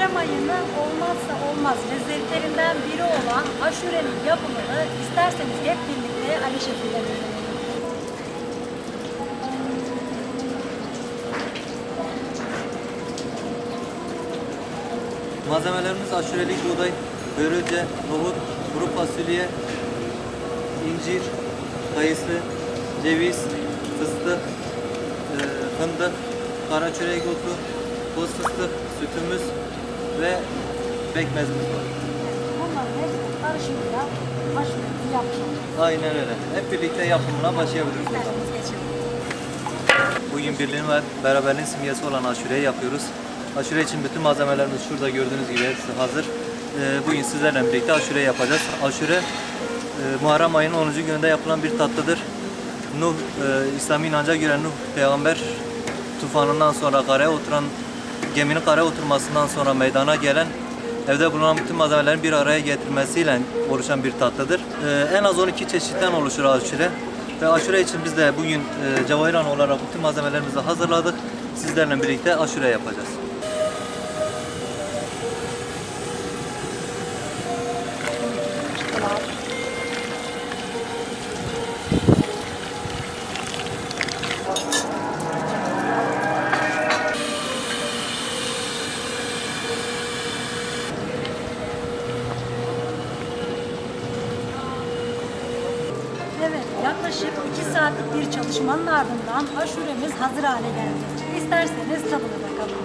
Muharrem ayının olmazsa olmaz lezzetlerinden biri olan aşurenin yapımını isterseniz hep birlikte Ali Şef'iyle dinleyelim. Malzemelerimiz aşurelik buğday, börülce, nohut, kuru fasulye, incir, kayısı, ceviz, fıstık, e, fındık, kara çörek otu, toz fıstık, sütümüz ve pekmezimiz var. Bunların hepsi karışımıyla yapmış olacağız. Aynen öyle. Hep birlikte yapımına başlayabiliriz o zaman. Bugün birliğin ve beraberliğin simgesi olan aşureyi yapıyoruz. Aşure için bütün malzemelerimiz şurada gördüğünüz gibi hepsi hazır. Ee, bugün sizlerle birlikte aşure yapacağız. Aşure e, Muharrem ayının 10. gününde yapılan bir tatlıdır. Nuh, e, İslami inanca göre Nuh peygamber tufanından sonra karaya oturan, geminin karaya oturmasından sonra meydana gelen evde bulunan bütün malzemelerin bir araya getirmesiyle oluşan bir tatlıdır. Ee, en az 12 çeşitten oluşur aşure. Ve aşure için biz de bugün e, Cevahirhan olarak bütün malzemelerimizi hazırladık. Sizlerle birlikte aşure yapacağız. Yaklaşık 2 saatlik bir çalışmanın ardından aşuremiz hazır hale geldi. İsterseniz tadına bakalım.